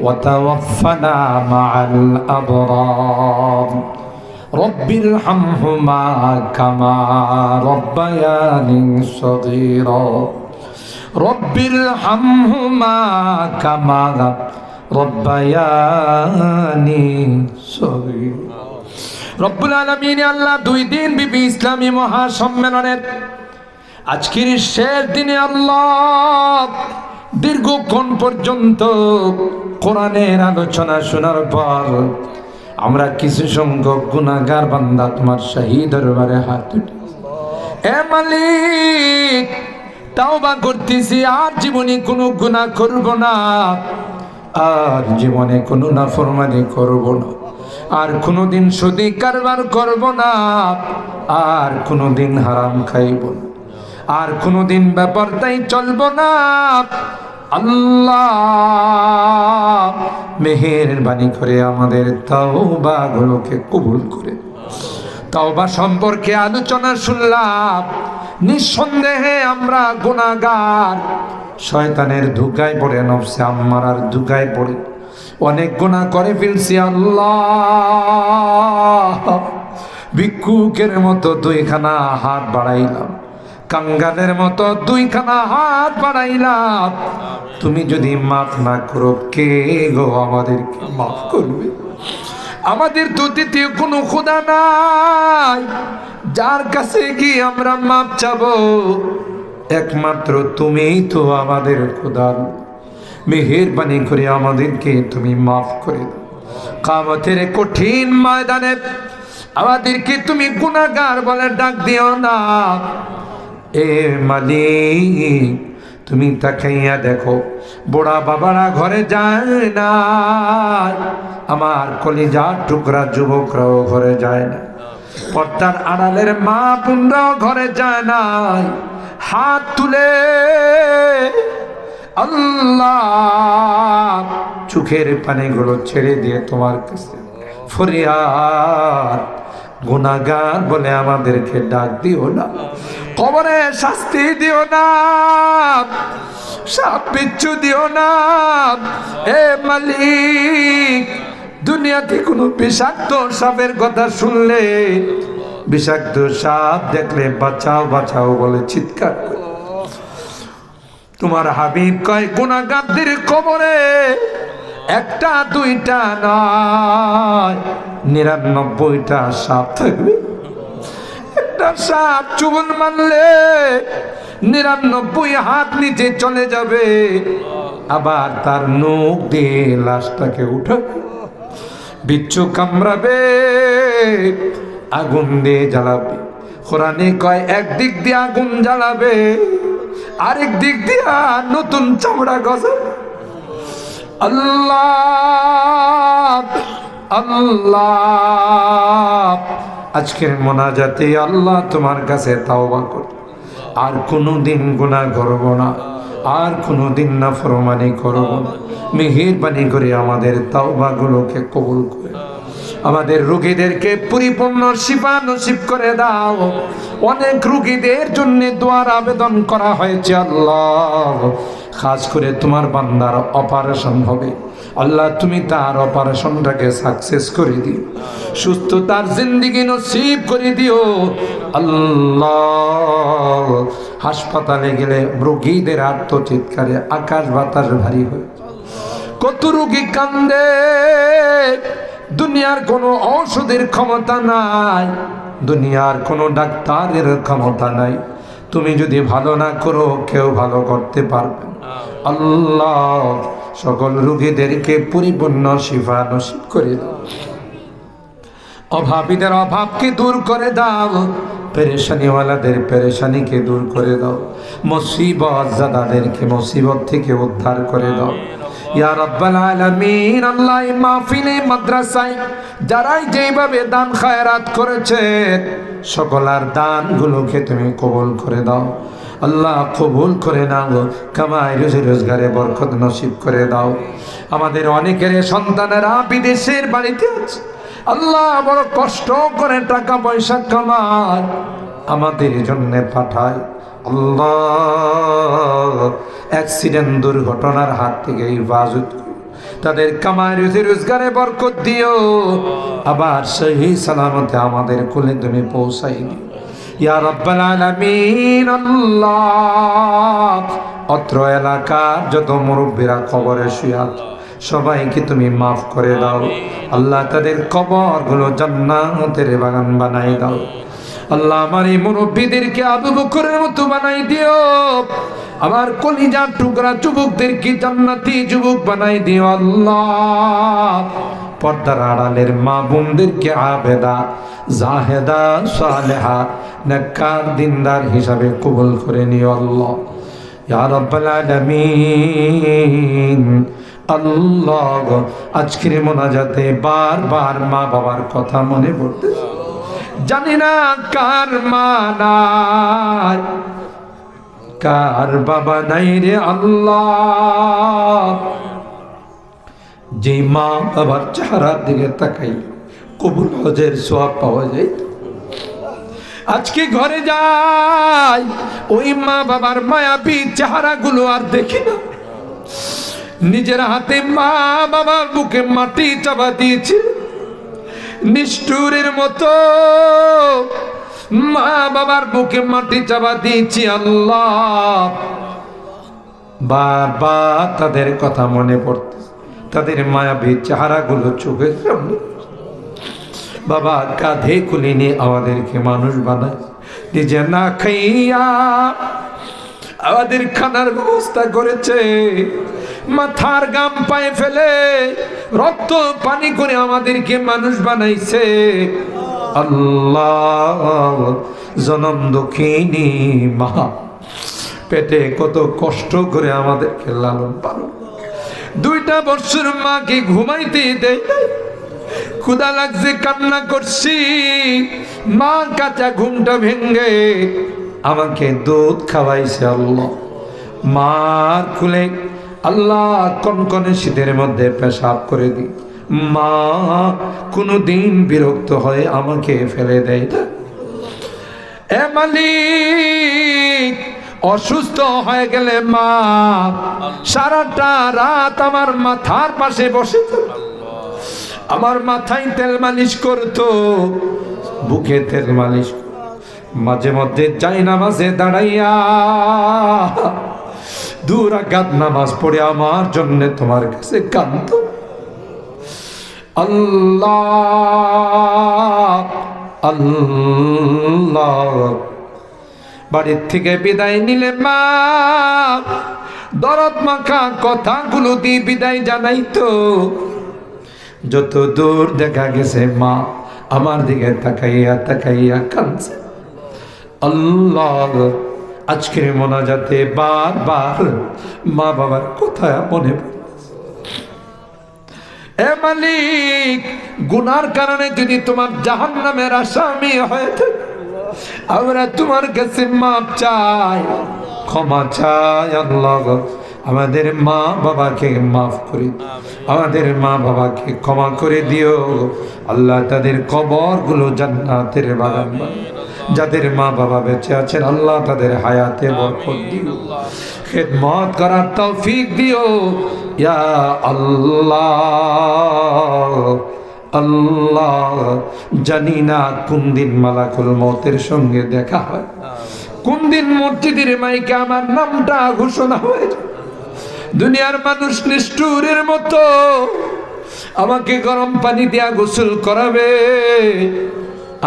وتوفنا مع الأبرار رب ارحمهما كما ربياني صغيرا رب ارحمهما كما ربياني صغيرا রব্বুল আলমিন আল্লাহ দুই দিন বিবি ইসলামী মহাসম্মেলনের আজকের শেষ দিনে আল্লাহ দীর্ঘক্ষণ পর্যন্ত কোরআনের আলোচনা শোনার পর আমরা কিছু সংখ্যক গুণাগার বান্দা তোমার শাহী দরবারে হাত এ মালিক তাও বা করতেছি, আর জীবনে কোনো গুনাহ করব না। আর জীবনে কোনো না ফরমানি করব না। আর কোনোদিন সুদি কারবার করব না। আর কোনোদিন হারাম খাইব না। আর কোনোদিন ব্যাপারটাই চলব না। আল্লাহ মেহের বাণী করে আমাদের তাওবাগুলোকে কবুল করে। তাওবা সম্পর্কে আলোচনা শুনলাম, নিঃসন্দেহে আমরা গুণাগার শয়তানের ধুকায় পড়ে, নফসে আম্মার আর ধুকায় পড়ে। অনেক গুণা করে ফেলছি আল্লাহ। ভিক্ষুকের মতো দুইখানা হাত বাড়াইলাম। কাঙ্গালের মতো দুইখানা হাত বাড়াইলাম তুমি যদি মাফ না করো, কে গো আমাদেরকে মাফ করবে? আমাদের তো দ্বিতীয় কোনো খোদা নাই। যার কাছে কি আমরা মাপ চাবো, একমাত্র তুমিই তো আমাদের খোদার মেহেরবানি করে আমাদেরকে তুমি মাফ করে দাও। কামতের কঠিন ময়দানে আমাদেরকে তুমি গুণাগার বলে ডাক দিও না। এ মালিক, তুমি তাকাইয়া দেখো, বুড়া বাবারা ঘরে যায় না। আমার কলিজার টুকরা যুবকরাও ঘরে যায় না। পর্দার আড়ালের মা বোনরাও ঘরে যায় না। হাত তুলে আল্লাহ চোখের পানিগুলো ছেড়ে দিয়ে তোমার কাছে ফরিয়াদ গুনাগার বলে আমাদেরকে ডাক দিও না। কবরে শাস্তি দিও না। সাপ বিচ্ছু দিও না। এ মালিক, দুনিয়াতে কোনো বিষাক্ত সাপের কথা শুনলে, বিষাক্ত সাপ দেখলে বাঁচাও বাঁচাও বলে চিৎকার করে। তোমার হাবিব কয়, গুণাগারদের কবরে একটা, দুইটা নয়। নিরানব্বইটা সাপ থাকবে। একটা সাপ চুবন মারলে নিরানব্বই হাত নিচে চলে যাবে। আবার তার নখ দিয়ে লাশটাকে উঠাবে। বিচ্ছু কামড়াবে, আগুন দিয়ে জ্বালাবে। কোরআনে কয় একদিক দিয়ে আগুন জ্বালাবে, আরেক দিক দিয়া নতুন চামড়া গজাবে। আল্লাহ আল্লাহ। আজকের মোনাজাতে আল্লাহ তোমার কাছে তাওবা কর আর কোনো দিন গুণা করব না। আর কোনো দিন না ফরমানি করব না। মেহেরবানি করে আমাদের তাওবাগুলোকে কবুল করে। আমাদের রুগীদেরকে পরিপূর্ণ শিফা নসিব করে দাও। অনেক রুগীদের জন্য দোয়ার আবেদন করা হয়েছে আল্লাহ। খাস করে তোমার বান্দার অপারেশন হবে। আল্লাহ, তুমি তার অপারেশনটাকে সাকসেস করে দিও। সুস্থতার জিন্দিগি নসিব করে দিও। আল্লাহ, হাসপাতালে গেলে রোগীদের আত্মচিৎকারে আকাশ বাতাস ভারী হয়ে কত রোগী কান্দে। দুনিয়ার কোনো ঔষধের ক্ষমতা নাই। দুনিয়ার কোনো ডাক্তারের ক্ষমতা নাই। তুমি যদি ভালো না করো কেউ ভালো করতে পারবে আল্লাহ। সকল রোগীদেরকে পরিপূর্ণ শিফা নসিব করে দাও। অভাবীদের অভাবকে দূর করে দাও। পেরেশানিওয়ালাদের পেরেশানিকে দূর করে দাও। মুসিবত জাদাদেরকে মুসিবত থেকে উদ্ধার করে দাও। ইয়া রাব্বাল আলামিন, আল্লাহ মাহফিলে, মাদ্রাসায় যারাই যেভাবে দান খায়রাত করেছেন সকলার দানগুলোকে তুমি কবুল করে দাও। আল্লাহ কবুল করে নাও কামাই রুজি রোজগারে বরকত নসিব করে দাও। আমাদের অনেকের সন্তানেরা বিদেশের বাড়িতে আছে। আল্লাহ বড় কষ্ট করে টাকা পয়সা কামায়। আমাদের জন্য পাঠায়। আল্লাহ অ্যাক্সিডেন্ট দুর্ঘটনার হাত থেকে হেফাজত তাদের কামাই, রুজি, রোজগারে বরকত দিও। আবার সেই সালামতে আমাদের কোলে তুমি পৌঁছাই দিও। অত্র এলাকার যত মুরব্বীরা কবরে শুয়ে আছে, সবাইকে তুমি মাফ করে দাও। আল্লাহ তাদের কবরগুলো জান্নাতের বাগান বানাই দাও। আল্লাহ আমার এই মুরব্বীদেরকে আবু বকরের মতো বানাই দিও। আমার কলিজার টুকরা যুবকদেরকে জান্নাতি যুবক বানাই দিও আল্লাহ। পর্দার আড়ালের মা বোনদেরকে আবেদা, জাহেদা, সালেহা, নেককার, দিনদার হিসাবে কবুল করে নিও আল্লাহ। ইয়া রাব্বাল আলামিন। আল্লাহ আজকের মোনাজাতে বারবার মা বাবার কথা মনে পড়তেছে। জানি না কার মা নাই কার বাবা নাই রে আল্লাহ। যে মা বাবার চেহারার দিকে তাকাই, কবুল হজের সোয়াব পাওয়া যায়। আজকে ঘরে যাই, ওই মা বাবার মায়াবী চেহারাগুলো আর দেখি না। নিজের হাতে মা বাবার বুকে মাটি চাপা দিয়েছে নিষ্ঠুরের মতো। মা বাবার বুকে মাটি চাপা দিয়েছি আল্লাহ। বারবার তাদের কথা মনে পড়তে, তাদের মায়াবী চেহারাগুলো চোখের সামনে। বাবা কাঁধে কুলি নিয়ে আমাদেরকে মানুষ বানায়, নিজে না খাইয়া আমাদের খানার ব্যবস্থা করেছে। মাথার গাম পায়ে ফেলে রক্ত পানি করে আমাদেরকে মানুষ বানাইছে। আল্লাহ, জনম দক্ষিণী মা। পেটে কত কষ্ট করে আমাদেরকে লালন পালন দুইটা বছর মাকে ঘুমাইতে দেয়। ক্ষুদা লাগছে, কান্না করছি। মা কাঁচা ঘুমটা ভেঙ্গে আমাকে দুধ খাওয়াইছে আল্লাহ। মার খুলে আল্লাহ কনকনে শীতের মধ্যে পেশাব করে দি মা কোনো দিন বিরক্ত হয়ে আমাকে ফেলে দেয় না। এ মালিক, অসুস্থ হয়ে গেলে মা, সারাটা রাত আমার মাথার পাশে বসে আমার মাথায় তেল মালিশ করতো, বুকে তেল মালিশ মাঝে মধ্যে যাই নামাজে দাঁড়াইয়া দূর আঘাত নামাজ পড়ে আমার জন্য তোমার কাছে কান্ত আল্লাহ আল্লাহ। বাড়ির থেকে বিদায় নিলে মা, দরদ মাখা কথাগুলো দিয়ে বিদায় জানাইতো। যত দূর দেখা গেছে মা, আমার দিকে তাকাইয়া তাকাইয়া কাঁদছে। আল্লাহ। আজকের মোনাজাতে বারবার মা বাবার কথা মনে এ মালিক, গুনার কারণে যদি তোমার জাহান নামের আসামি হয়ে আমরা তোমার কাছে মাপ চাই, ক্ষমা চাই আল্লাহ। আমাদের মা বাবাকে মাফ করে আমাদের মা বাবাকে ক্ষমা করে দিও। আল্লাহ তাদের কবরগুলো জান্নাতের বাগান। যাদের মা বাবা বেঁচে আছেন, আল্লাহ তাদের হায়াতে বরকত দিও। খেদমত করার তৌফিক দিও। ইয়া আল্লাহ আল্লাহ, জানি না কোন দিন মালাকুল মতের সঙ্গে দেখা হয়। কোন দিন মসজিদের মাইকে আমার নামটা ঘোষণা হয়ে দুনিয়ার মানুষ নিষ্ঠুরের মতো আমাকে গরম পানি দিয়া গোসল করাবে।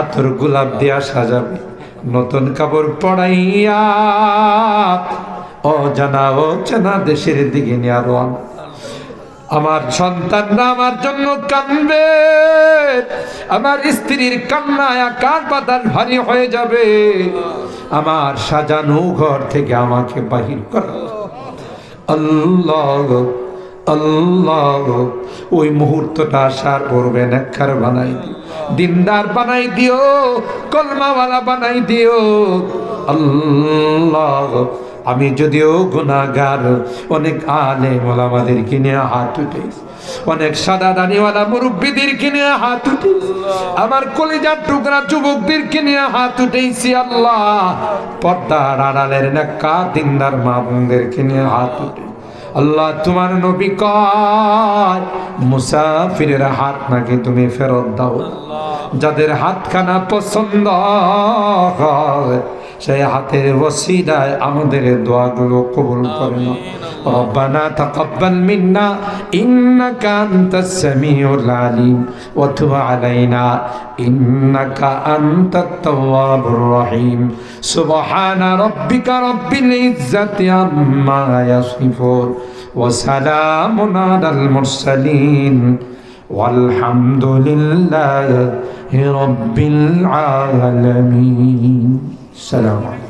আতর গোলাপ দিয়া সাজাবে, নতুন কাপড় পড়াইয়া অজানা অচেনা দেশের দিকে নিয়ে আরও আমার সন্তানরা আমার জন্য কানবে আমার স্ত্রীর কান্নায় আকার বাতাস ভারী হয়ে যাবে। আমার সাজানো ঘর থেকে আমাকে বাহির করা। আল্লাহ আল্লাহ, ওই মুহূর্তটা আসার পড়বে নেককার বানাই দিও। দিনদার বানাই দিও, কলমাওয়ালা বানাই দিও। আল্লাহ, আমি যদিও গুনাগার অনেক আলে মোলামাদের কিনে হাত উঠেছি। অনেক সাদা দানিওয়ালা মুরব্বীদের কিনে হাত উঠেছি। আমার কলিজার টুকরা যুবকদের কিনে হাত উঠেছি, আল্লাহ। পর্দার আড়ালের নেকা দিনদার মা বোনদের কিনে হাত উঠে আল্লাহ তোমার নবী কয় মুসাফিরের হাত নাকি তুমি ফেরত দাও। যাদের হাতখানা পছন্দ হয় সেই হাতের ওসিলায় আমাদের দোয়াগুলো কবুল করে না ربنا تقبل منا إنك أنت السميع العليم وتب علينا إنك أنت التواب الرحيم سبحان ربك رب العزة عما يصفون وسلام على المرسلين والحمد لله رب العالمين السلام عليكم